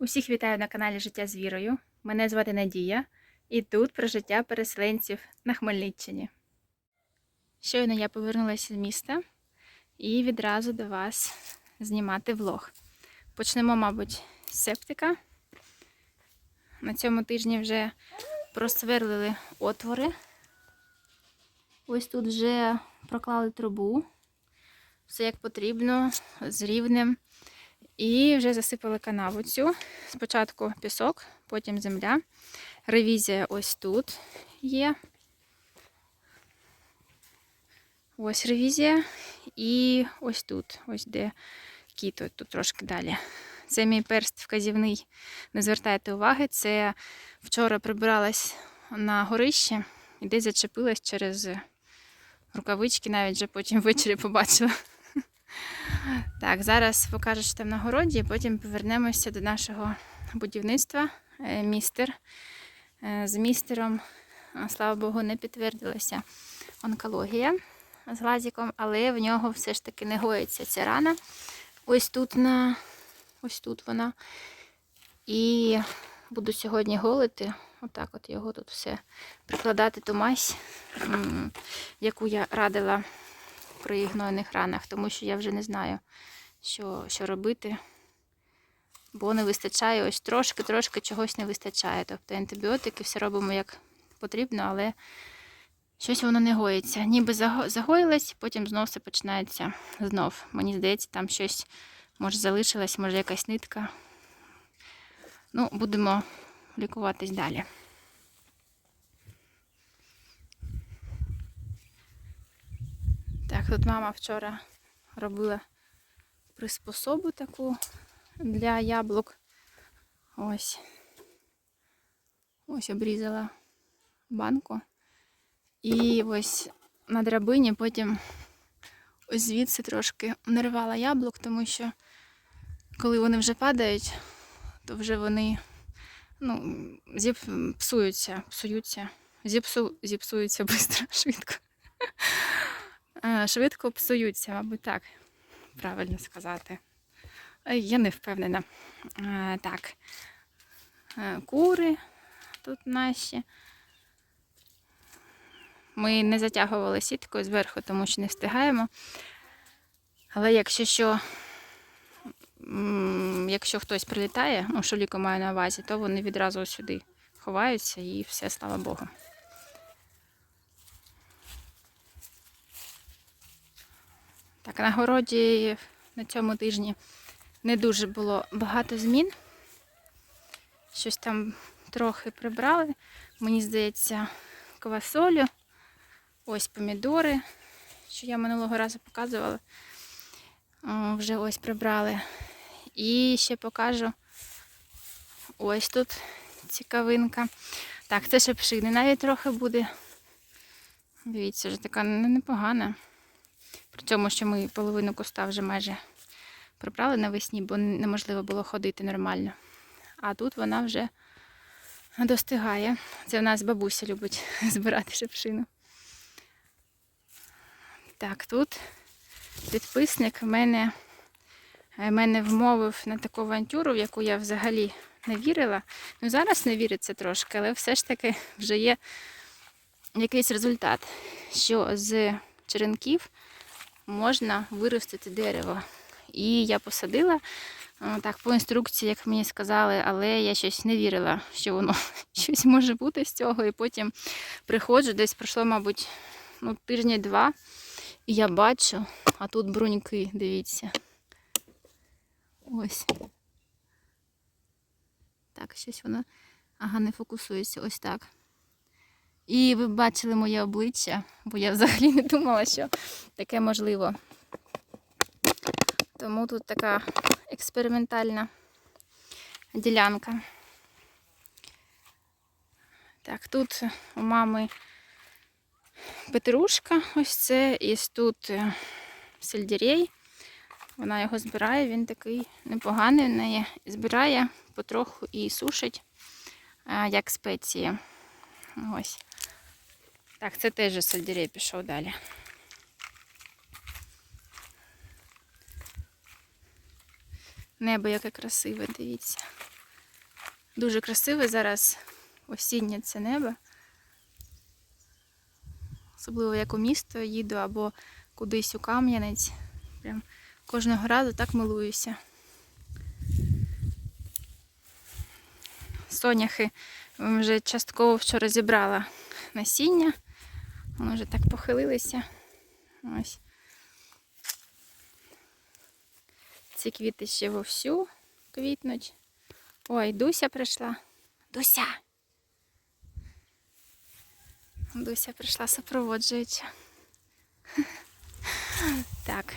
Усіх вітаю на каналі Життя з вірою. Мене звати Надія, і тут про життя переселенців на Хмельниччині. Щойно я повернулася з міста і відразу до вас знімати влог. Почнемо, мабуть, з септика. На цьому тижні вже просверлили отвори. Ось тут вже проклали трубу. Все як потрібно, з рівнем. І вже засипали канаву цю. Спочатку пісок, потім земля. Ревізія ось тут є. Ось ревізія. І ось тут, ось де кіт, ось тут трошки далі. Це мій перст вказівний. Не звертайте уваги. Це вчора прибиралась на горище і десь зачепилась через рукавички, навіть вже потім ввечері побачила. Так, зараз покажу, що там на городі, потім повернемося до нашого будівництва. Е, Містер. Е, З містером, слава Богу, не підтвердилася онкологія з глазіком, але в нього все ж таки не гоїться ця рана. Ось тут на ось тут вона. І буду сьогодні голити. Отак от його тут все прикладати ту мазь, яку я радила при гнойних ранах, тому що я вже не знаю, що, що робити. Бо не вистачає ось трошки-трошки чогось не вистачає. Тобто антибіотики все робимо як потрібно, але щось воно не гоїться. Ніби загоїлось, потім знов все починається знов. Мені здається, там щось може залишилось, може якась нитка. Ну, будемо лікуватись далі. Тут мама вчора робила приспособу таку для яблук. Ось. Ось обрізала банку. І ось на драбині потім ось звідси трошки нарвала яблук, тому що коли вони вже падають, то вже вони ну, зіп... псуються, псуються, зіпсу... зіпсуються швидко, швидко. Е, псуються, мабуть, так правильно сказати. Е, Я не впевнена. Е, Так. Кури тут наші. Ми не затягували сіткою зверху, тому що не встигаємо. Але якщо що, якщо хтось прилітає, ну, що ліко маю на увазі, то вони відразу сюди ховаються і все, слава Богу. Так, на городі на цьому тижні не дуже було багато змін. Щось там трохи прибрали. Мені здається, квасолю. Ось помідори, що я минулого разу показувала. Вже ось прибрали. І ще покажу ось тут цікавинка. Так, це ще пшини навіть трохи буде. Дивіться, вже така непогана. При цьому, що ми половину куста вже майже прибрали навесні, бо неможливо було ходити нормально. А тут вона вже достигає. Це в нас бабуся любить збирати шипшину. Так, тут підписник мене, е, мене вмовив на таку авантюру, в яку я взагалі не вірила. Ну, зараз не віриться трошки, але все ж таки вже є якийсь результат, що з черенків можна виростити дерево. І я посадила е, так по інструкції, як мені сказали, але я щось не вірила, що воно щось може бути з цього. І потім приходжу, десь пройшло, мабуть, ну, тижні два, і я бачу, а тут бруньки, дивіться. Ось. Так, щось воно. Ага, не фокусується, ось так. І ви бачили моє обличчя, бо я взагалі не думала, що таке можливо. Тому тут така експериментальна ділянка. Так, тут у мами петрушка, ось це, і тут е, сельдерей. Вона його збирає, він такий непоганий в неї. Збирає потроху і сушить, е, як спеції. Ось. Так, це теж сельдерей пішов далі. Небо яке красиве, дивіться. Дуже красиве зараз осіннє це небо. Особливо як у місто їду або кудись у Кам'янець. Прям кожного разу так милуюся. Соняхи вже частково вчора зібрала насіння. Вони вже так похилилися. Ось. Ці квіти ще вовсю квітнуть. Ой, Дуся прийшла. Дуся. Дуся прийшла супроводжуюча. Так.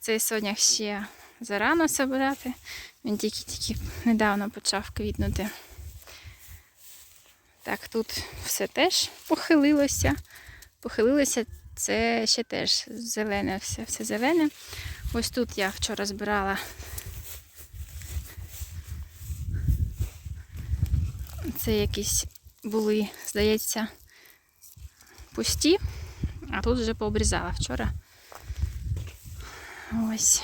Цей сонях ще зарано собирати. Він тільки-тільки недавно почав квітнути. Так, тут все теж похилилося. Похилилося, це ще теж зелене, все, все зелене. Ось тут я вчора збирала. Це якісь були, здається, пусті, а тут вже пообрізала вчора. Ось.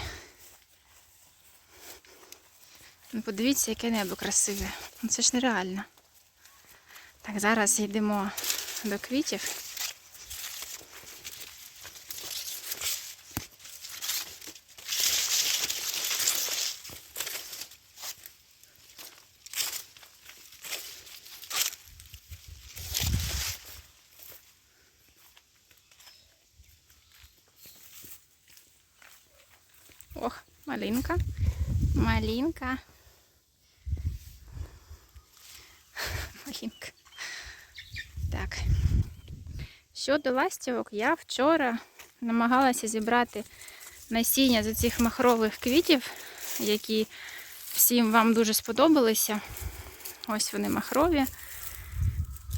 Подивіться, яке небо красиве. Ну, Це ж нереально. Так, зараз йдемо до квітів. Ох, малинка. Малинка. Так. Щодо ластівок, я вчора намагалася зібрати насіння з цих махрових квітів, які всім вам дуже сподобалися. Ось вони махрові.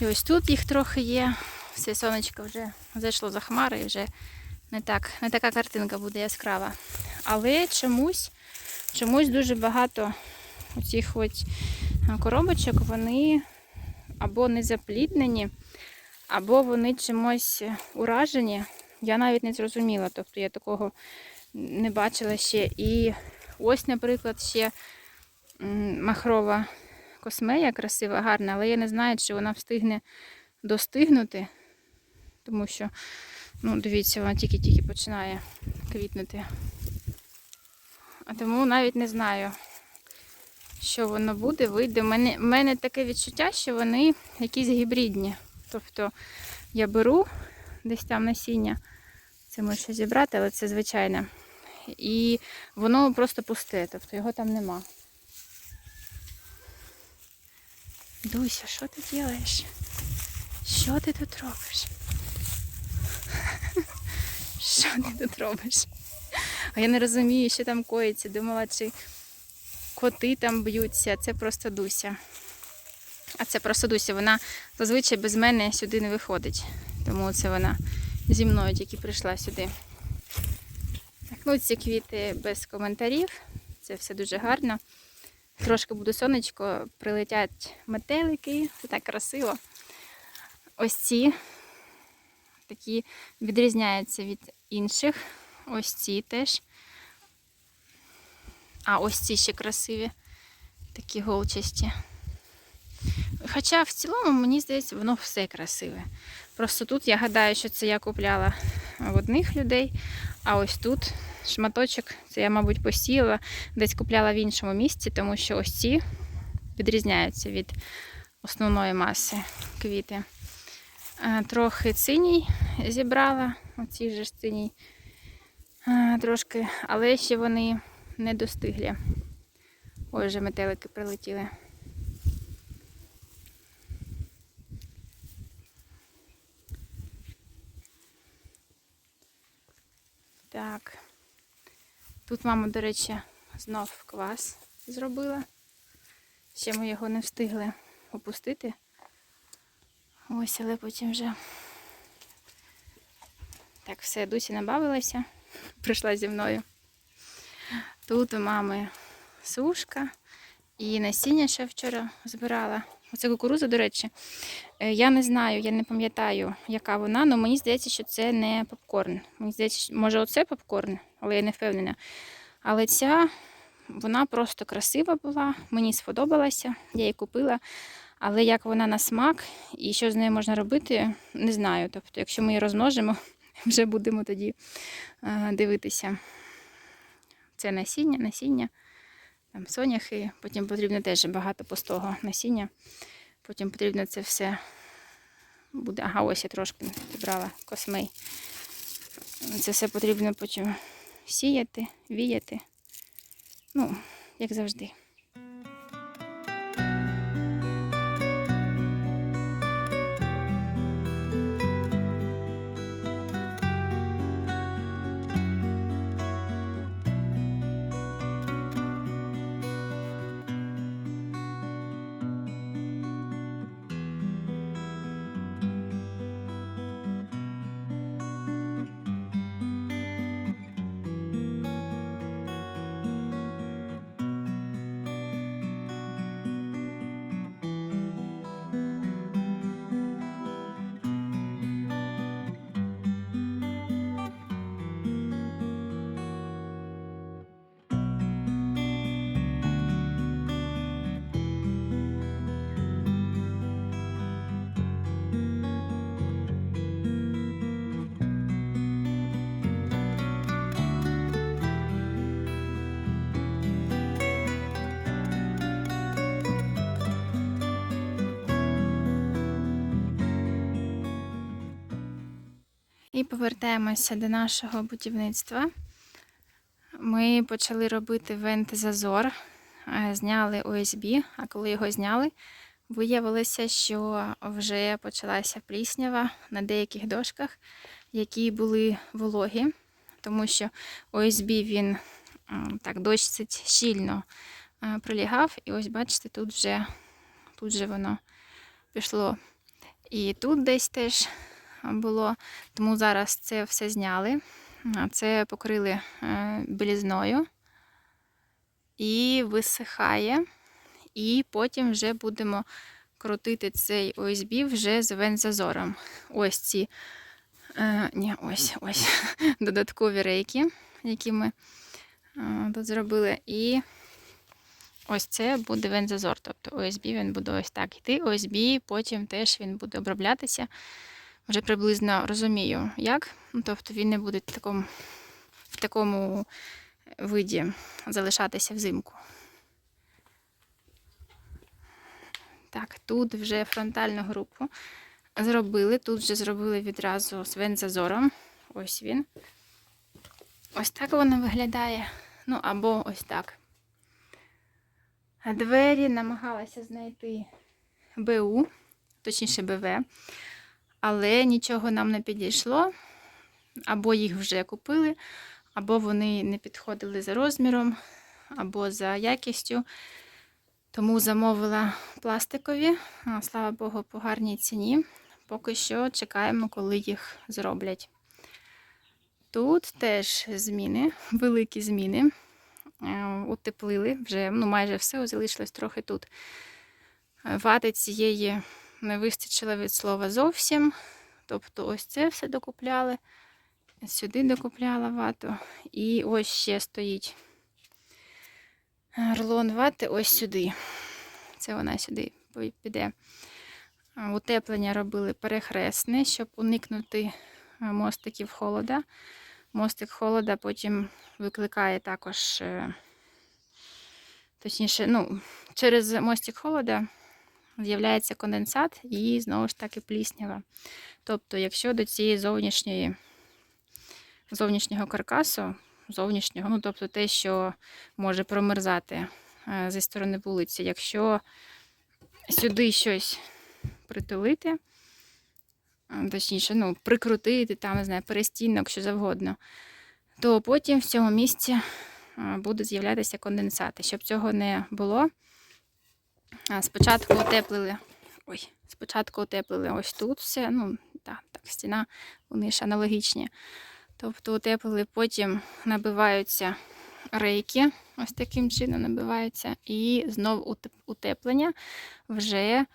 І ось тут їх трохи є. Все сонечко вже зайшло за хмари і вже не, так, не така картинка буде яскрава. Але чомусь, чомусь дуже багато оцих от коробочок, вони або не запліднені, або вони чимось уражені. Я навіть не зрозуміла, тобто я такого не бачила ще. І ось, наприклад, ще махрова космея красива, гарна, але я не знаю, чи вона встигне достигнути, тому що, ну, дивіться, вона тільки-тільки починає квітнути. А тому навіть не знаю, що воно буде, вийде. У мене, мене таке відчуття, що вони якісь гібридні. Тобто я беру десь там насіння, це можу зібрати, але це звичайне. І воно просто пусте, тобто його там нема. Дуся, що ти робиш? Що ти тут робиш? Що ти тут робиш? А я не розумію, що там коїться. Думала, чи коти там б'ються. Це просто Дуся. А це просто Дуся. Вона зазвичай без мене сюди не виходить. Тому це вона зі мною тільки прийшла сюди. Так, ну ці квіти без коментарів. Це все дуже гарно. Трошки буде сонечко, прилетять метелики, це так красиво. Ось ці такі відрізняються від інших. Ось ці теж. А ось ці ще красиві, такі голчасті. Хоча в цілому, мені здається, воно все красиве. Просто тут я гадаю, що це я купляла в одних людей, а ось тут шматочок, це я, мабуть, посіяла, десь купляла в іншому місці, тому що ось ці відрізняються від основної маси квіти. Е, Трохи синій зібрала, оці ж синій е, трошки, але ще вони не достиглі. Ой, вже метелики прилетіли. Так. Тут мама, до речі, знов квас зробила. Ще ми його не встигли опустити. Ось, але потім вже так, все, Дусі набавилася, прийшла зі мною. Тут у мами сушка і насіння ще вчора збирала. Оце кукуруза, до речі. Е, Я не знаю, я не пам'ятаю, яка вона, але мені здається, що це не попкорн. Мені здається, може, оце попкорн, але я не впевнена. Але ця Вона просто красива була, мені сподобалася, я її купила. Але як вона на смак і що з нею можна робити, не знаю. Тобто, якщо ми її розмножимо, вже будемо тоді е, дивитися. Це насіння, насіння, там соняхи, потім потрібно теж багато пустого насіння. Потім потрібно це все буде. Ага, ось я трошки зібрала космей. Це все потрібно потім сіяти, віяти. Ну, як завжди. Повертаємося до нашого будівництва. Ми почали робити вент-зазор, е, зняли ОСБ, а коли його зняли, виявилося, що вже почалася пліснява на деяких дошках, які були вологі, тому що ОСБ він так досить щільно е, прилягав. І ось бачите, тут вже, тут вже воно пішло. І тут десь теж було. Тому зараз це все зняли. Це покрили е, білізною і висихає. І потім вже будемо крутити цей ОСБ вже з вензазором. Ось ці е, ні, ось, ось додаткові рейки, які ми е, тут зробили. І ось це буде вензазор. Тобто ОСБ він буде ось так йти. ОСБ, потім теж він буде оброблятися вже приблизно розумію, як. Ну, Тобто він не буде в такому, в такому виді залишатися взимку. Так, тут вже фронтальну групу зробили. Тут вже зробили відразу з вензазором. Ось він. Ось так воно виглядає. Ну, або ось так. Двері намагалася знайти БУ, точніше БВ але нічого нам не підійшло. Або їх вже купили, або вони не підходили за розміром, або за якістю. Тому замовила пластикові, слава Богу, по гарній ціні. Поки що чекаємо, коли їх зроблять. Тут теж зміни, великі зміни. Е, утеплили вже, ну, майже все, залишилось трохи тут. Вати цієї не вистачило від слова зовсім. Тобто ось це все докупляли, сюди докупляла вату. І ось ще стоїть рулон вати ось сюди. Це вона сюди піде. Утеплення робили перехресне, щоб уникнути мостиків холода. Мостик холода потім викликає також, е, точніше, ну, через мостик холода з'являється конденсат і знову ж таки пліснява. Тобто, якщо до цієї зовнішньої, зовнішнього каркасу, зовнішнього, ну тобто те, що може промерзати е, зі сторони вулиці, якщо сюди щось притулити, е, точніше, ну, прикрутити, там, не знаю, перестінок, що завгодно, то потім в цьому місці е, будуть з'являтися конденсати. Щоб цього не було, Спочатку утеплили. Ой, спочатку утеплили ось тут все. Ну, так, так, стіна, вони ж аналогічні. Тобто утеплили, потім набиваються рейки, ось таким чином набиваються. І знову утеплення. Вже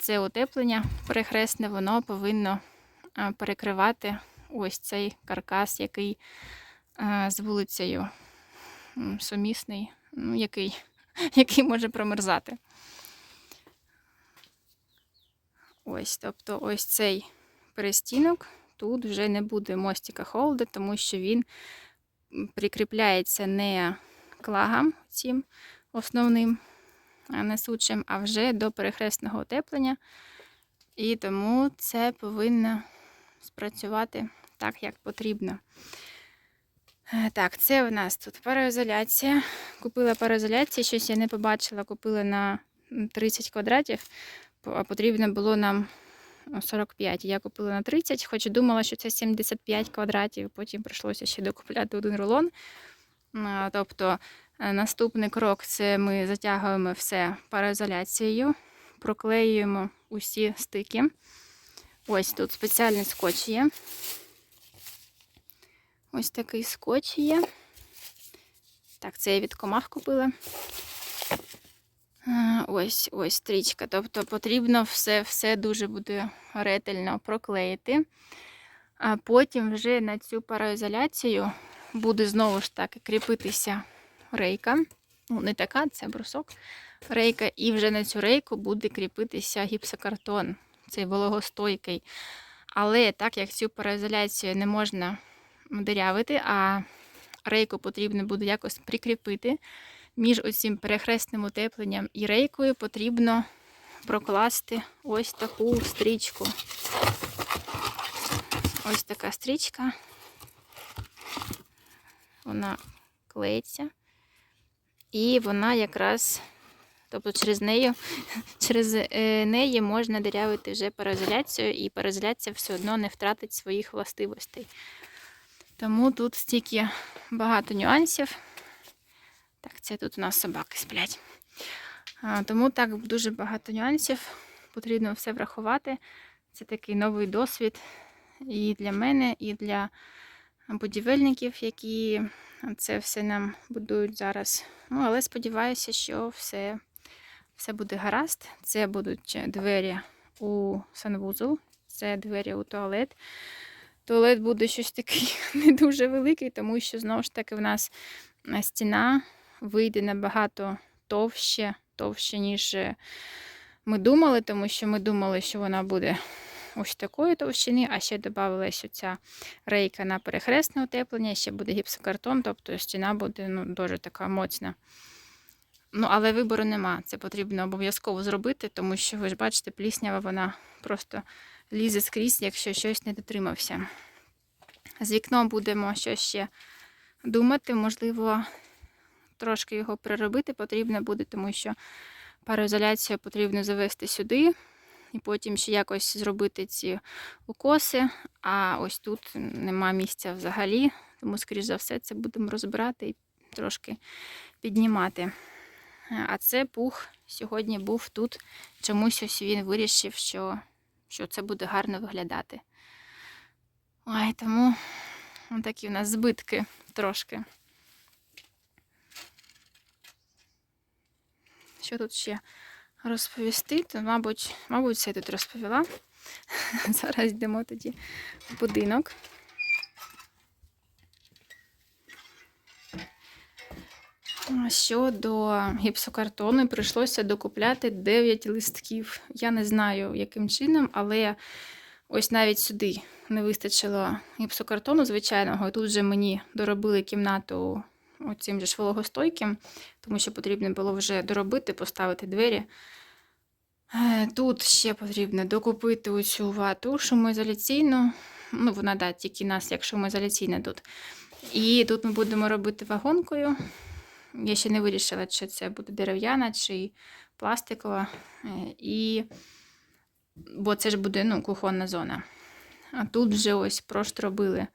це утеплення перехресне, воно повинно перекривати ось цей каркас, який з вулицею сумісний ну, який, який може промерзати. Ось, тобто, ось цей перестінок. Тут вже не буде мостика холоду, тому що він прикріпляється не клагам цим основним несучим, а вже до перехресного утеплення. І тому це повинно спрацювати так, як потрібно. Е, Так, це у нас тут пароізоляція. Купила пароізоляції, щось я не побачила, купила на 30 квадратів, потрібно було нам 45. Я купила на 30, хоч думала, що це 75 квадратів, потім прийшлося ще докупляти один рулон. Тобто е, наступний крок це ми затягуємо все пароізоляцією, проклеюємо усі стики. Ось тут спеціальний скотч є. Ось такий скотч є. Так, це я від комах купила. А, Ось ось стрічка. Тобто потрібно все, все дуже буде ретельно проклеїти. А потім вже на цю пароізоляцію буде знову ж таки кріпитися рейка. Ну, не така, це брусок. Рейка, і вже на цю рейку буде кріпитися гіпсокартон, цей вологостойкий. Але так як цю пароізоляцію не можна дирявити, а рейку потрібно буде якось прикріпити. Між оцим перехресним утепленням і рейкою потрібно прокласти ось таку стрічку. Ось така стрічка. Вона клеїться. І вона якраз, тобто через неї, через е, неї можна дирявити вже пароізоляцію, і пароізоляція все одно не втратить своїх властивостей. Тому тут стільки багато нюансів. Так, це тут у нас собаки сплять. Тому так дуже багато нюансів. Потрібно все врахувати. Це такий новий досвід і для мене, і для будівельників, які це все нам будують зараз. Ну, але сподіваюся, що все, все буде гаразд. Це будуть двері у санвузол, це двері у туалет. Туалет буде щось такий не дуже великий, тому що знову ж таки в нас стіна вийде набагато товще, товще, ніж е, ми думали, тому що ми думали, що вона буде ось такої товщини, а ще додавалася ця рейка на перехресне утеплення, ще буде гіпсокартон, тобто стіна буде ну, дуже така моцна. Ну, але вибору нема. Це потрібно обов'язково зробити, тому що ви ж бачите, пліснява вона просто лізе скрізь, якщо щось не дотримався. З вікном будемо щось ще думати, можливо, трошки його переробити потрібно буде, тому що пароізоляцію потрібно завести сюди, і потім ще якось зробити ці укоси. А ось тут нема місця взагалі, тому, скоріш за все, це будемо розбирати і трошки піднімати. А це пух сьогодні був тут. Чомусь ось він вирішив, що, що це буде гарно виглядати. Ой, тому такі у нас збитки трошки. Що тут ще розповісти? То, мабуть, мабуть, все тут розповіла. Зараз йдемо тоді в будинок. Щодо гіпсокартону, прийшлося докупляти 9 листків. Я не знаю, яким чином, але ось навіть сюди не вистачило гіпсокартону звичайного. Тут вже мені доробили кімнату оцим же ж вологостойким, тому що потрібно було вже доробити, поставити двері. Е, Тут ще потрібно докупити оцю вату шумоізоляційну. Ну, вона да, тільки нас, як шумоізоляційна тут. І тут ми будемо робити вагонкою. Я ще не вирішила, чи це буде дерев'яна, чи пластикова. Е, І... Бо це ж буде ну, кухонна зона. А тут вже ось проштробили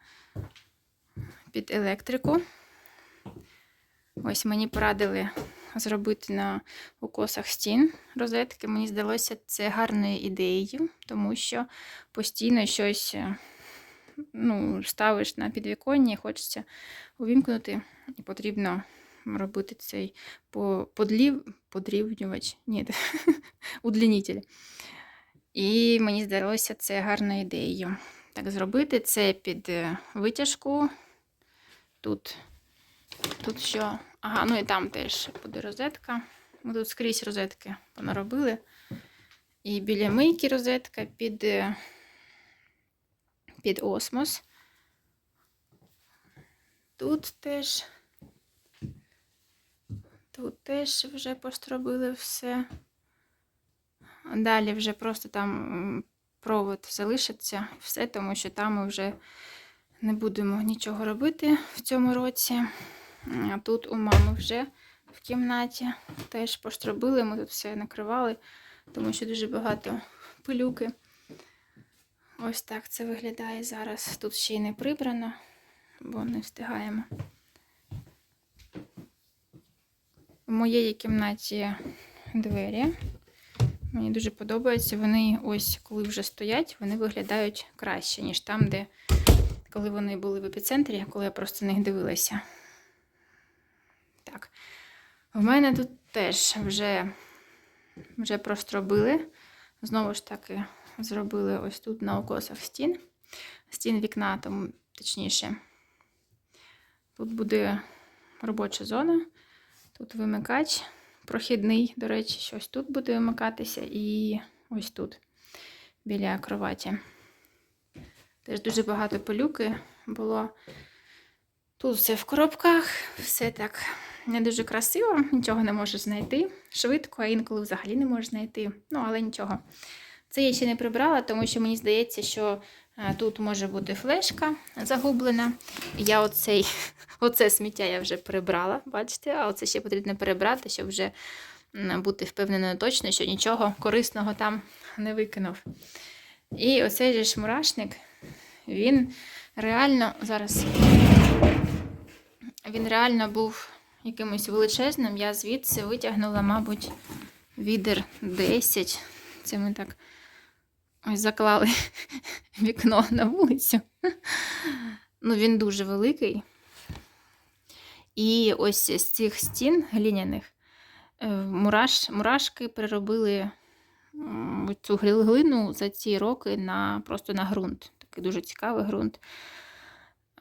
під електрику. Ось мені порадили зробити на укосах стін розетки. Мені здалося це гарною ідеєю, тому що постійно щось е, ну, ставиш на підвіконня і хочеться увімкнути, і потрібно робити цей подлів, подрівнювач, ні, удлінитель. І мені здалося це гарною ідеєю. Так зробити це під е, витяжку. Тут, тут що? Ага, ну і там теж буде розетка. Ми тут скрізь розетки понаробили. І біля мийки розетка під, е, під осмос. Тут теж. Тут теж вже постробили все. Далі вже просто там провод залишиться все, тому що там ми вже не будемо нічого робити в цьому році. А тут у мами вже в кімнаті теж поштробили, ми тут все накривали, тому що дуже багато пилюки. Ось так це виглядає зараз. Тут ще й не прибрано, бо не встигаємо. В моєї кімнаті двері. Мені дуже подобається. Вони ось коли вже стоять, вони виглядають краще, ніж там, де коли вони були в епіцентрі, коли я просто на них дивилася. Так. В мене тут теж вже, вже простробили. Знову ж таки, зробили ось тут на окосах стін. Стін вікна, тому точніше. Тут буде робоча зона, тут вимикач прохідний, до речі, щось тут буде вимикатися, і ось тут, біля кроваті. Теж дуже багато пилюки було. Тут все в коробках, все так не дуже красиво, нічого не можеш знайти. Швидко, а інколи взагалі не можеш знайти. Ну, але нічого. Це я ще не прибрала, тому що мені здається, що е, тут може бути флешка загублена. Я оцей, оце сміття я вже прибрала, бачите, а оце ще потрібно перебрати, щоб вже бути впевненою точно, що нічого корисного там не викинув. І оцей же ж мурашник, він реально зараз він реально був якимось величезним. Я звідси витягнула, мабуть, відер 10. Це ми так ось заклали вікно на вулицю. Ну, він дуже великий. І ось з цих стін глиняних е, мураш, мурашки переробили цю глину за ці роки на, просто на ґрунт. Такий дуже цікавий ґрунт.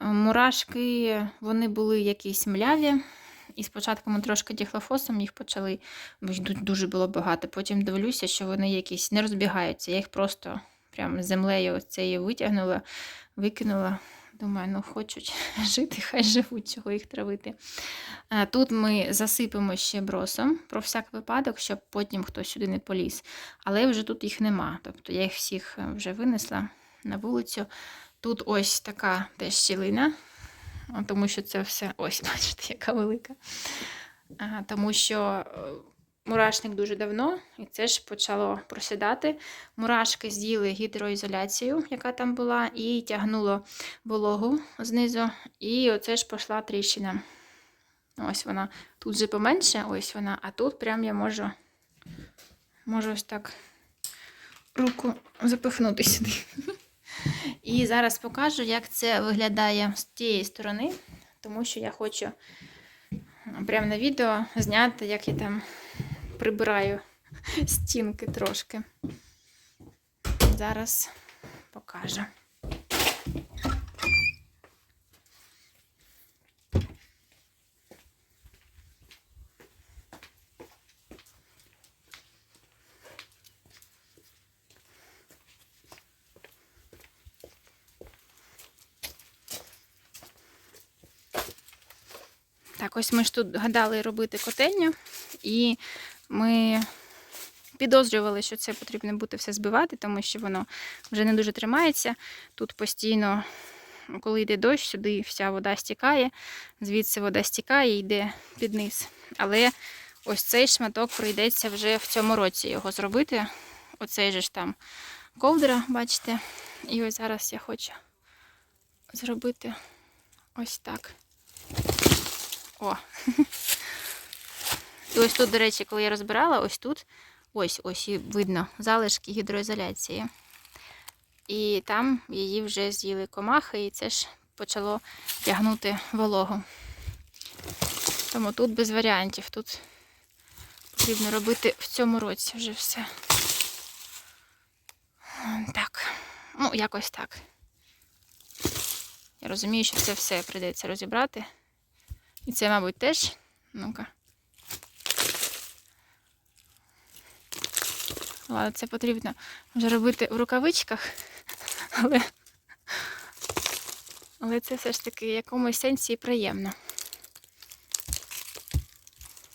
Е, Мурашки, вони були якісь мляві. І спочатку ми трошки діхлофосом їх почали, бо їх дуже було багато. Потім дивлюся, що вони якісь не розбігаються. Я їх просто прям землею цією витягнула, викинула. Думаю, ну хочуть жити, хай живуть, чого їх травити. Е, Тут ми засипемо ще бросом про всяк випадок, щоб потім хтось сюди не поліз. Але вже тут їх нема. Тобто я їх всіх е, вже винесла на вулицю. Тут ось така теж щілина, тому що це все ось, бачите, яка велика. Тому що е, мурашник дуже давно, і це ж почало просідати. Мурашки з'їли гідроізоляцію, яка там була, і тягнуло вологу знизу. І оце ж пішла тріщина. Ось вона. Тут же поменше, ось вона, а тут прям я можу, можу ось так руку запихнути сюди. І зараз покажу, як це виглядає з тієї сторони, тому що я хочу прямо на відео зняти, як я там прибираю стінки трошки. Зараз покажу. Так, ось ми ж тут гадали робити котельню, і ми підозрювали, що це потрібно буде все збивати, тому що воно вже не дуже тримається. Тут постійно, коли йде дощ, сюди вся вода стікає, звідси вода стікає і йде під низ. Але ось цей шматок прийдеться вже в цьому році його зробити. Оцей же ж там ковдра, бачите. І ось зараз я хочу зробити ось так. О. І ось тут, до речі, коли я розбирала, ось тут, ось ось і видно залишки гідроізоляції. І там її вже з'їли комахи, і це ж почало тягнути вологу. Тому тут без варіантів. Тут потрібно робити в цьому році вже все. Так, ну, якось так. Я розумію, що це все прийдеться розібрати. І це, мабуть, теж Ну-ка. Ладно, це потрібно вже робити в рукавичках, але, але це все ж таки в якомусь сенсі приємно.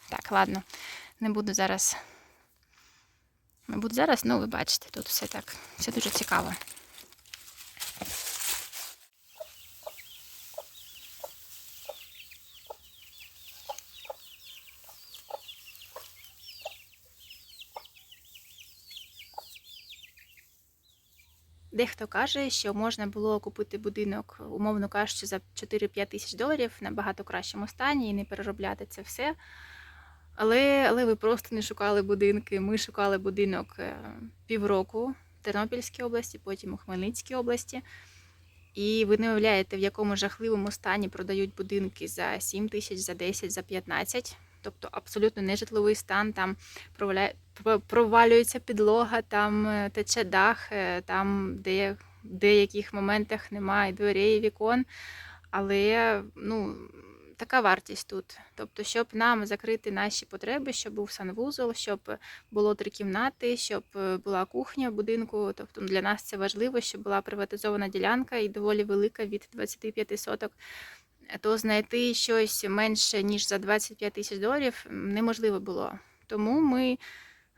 Так, ладно, не буду зараз. Не буду зараз, ну ви бачите, тут все так, все дуже цікаво. Дехто каже, що можна було купити будинок, умовно кажучи, за 4-5 тисяч доларів в набагато кращому стані і не переробляти це все. Але, але ви просто не шукали будинки. Ми шукали будинок е, півроку в Тернопільській області, потім у Хмельницькій області. І ви не уявляєте, в якому жахливому стані продають будинки за 7 тисяч, за 10, за 15. Тобто абсолютно нежитловий стан, там провалюється підлога, там е, тече дах, е, там де, в деяких моментах немає дверей і вікон. Але ну, така вартість тут. Тобто, щоб нам закрити наші потреби, щоб був санвузол, щоб було три кімнати, щоб е, була кухня в будинку. Тобто для нас це важливо, щоб була приватизована ділянка і доволі велика від 25 соток. То знайти щось менше ніж за 25 тисяч доларів неможливо було. Тому ми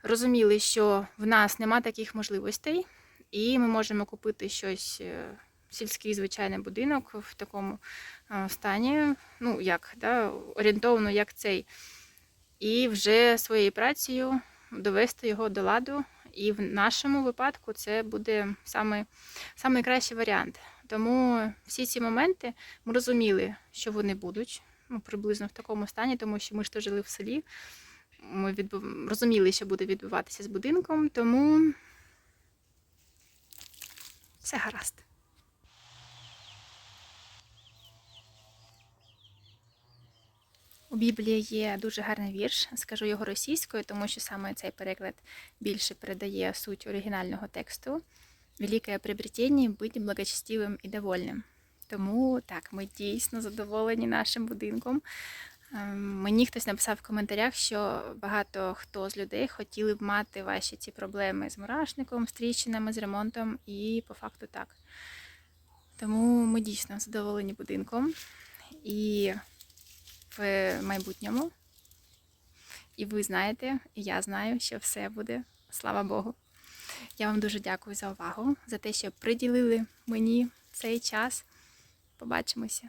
розуміли, що в нас нема таких можливостей, і ми можемо купити щось е, сільський звичайний будинок в такому е, стані, ну як, да, орієнтовно як цей, і вже своєю працею довести його до ладу. І в нашому випадку це буде саме, саме кращий варіант. Тому всі ці моменти ми розуміли, що вони будуть ну, приблизно в такому стані, тому що ми ж то жили в селі. Ми відбув... розуміли, що буде відбуватися з будинком, тому все гаразд. У Біблії є дуже гарний вірш, скажу його російською, тому що саме цей переклад більше передає суть оригінального тексту. Велике приобретення бути благочестивим і довольним. Тому так, ми дійсно задоволені нашим будинком. Мені хтось написав в коментарях, що багато хто з людей хотіли б мати ваші ці проблеми з мурашником, з тріщинами, з ремонтом, і по факту так. Тому ми дійсно задоволені будинком. І в майбутньому. І ви знаєте, і я знаю, що все буде, слава Богу. Я вам дуже дякую за увагу, за те, що приділили мені цей час. Побачимося.